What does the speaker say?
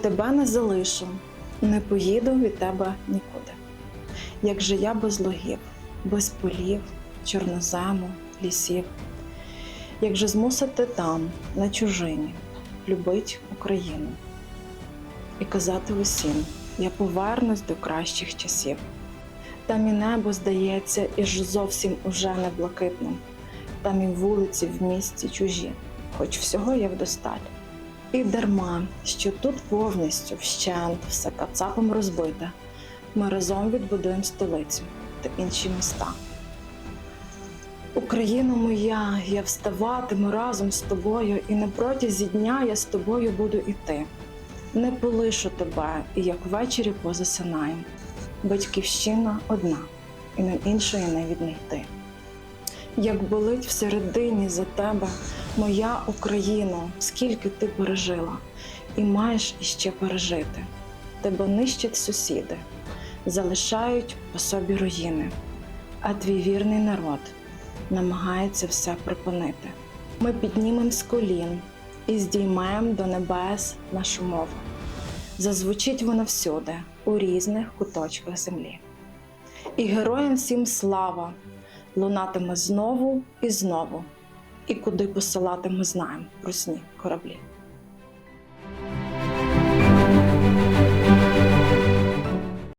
тебе не залишу, не поїду від тебе нікуди. Як же я без логів, без полів, чорнозему, лісів, як же змусити там, на чужині, любить Україну і казати усім, я повернусь до кращих часів. Там і небо здається, і ж зовсім уже не блакитним, там і вулиці в місті чужі, хоч всього є вдосталь. І дарма, що тут повністю вщент все кацапом розбите, ми разом відбудуємо столицю та інші міста. Україна моя, я вставатиму разом з тобою, і на протязі дня я з тобою буду іти. Не полишу тебе, і як ввечері позасинаєм. Батьківщина одна, і нам іншої не віднайти. Як болить всередині за тебе, моя Україно, скільки ти пережила, і маєш іще пережити. Тебе нищать сусіди, залишають по собі руїни, а твій вірний народ намагається все припинити. Ми піднімем з колін і здіймаємо до небес нашу мову. Зазвучить вона всюди, у різних куточках землі. І героям всім слава лунатиме знову і знову, і куди посилати, ми знаємо русні кораблі.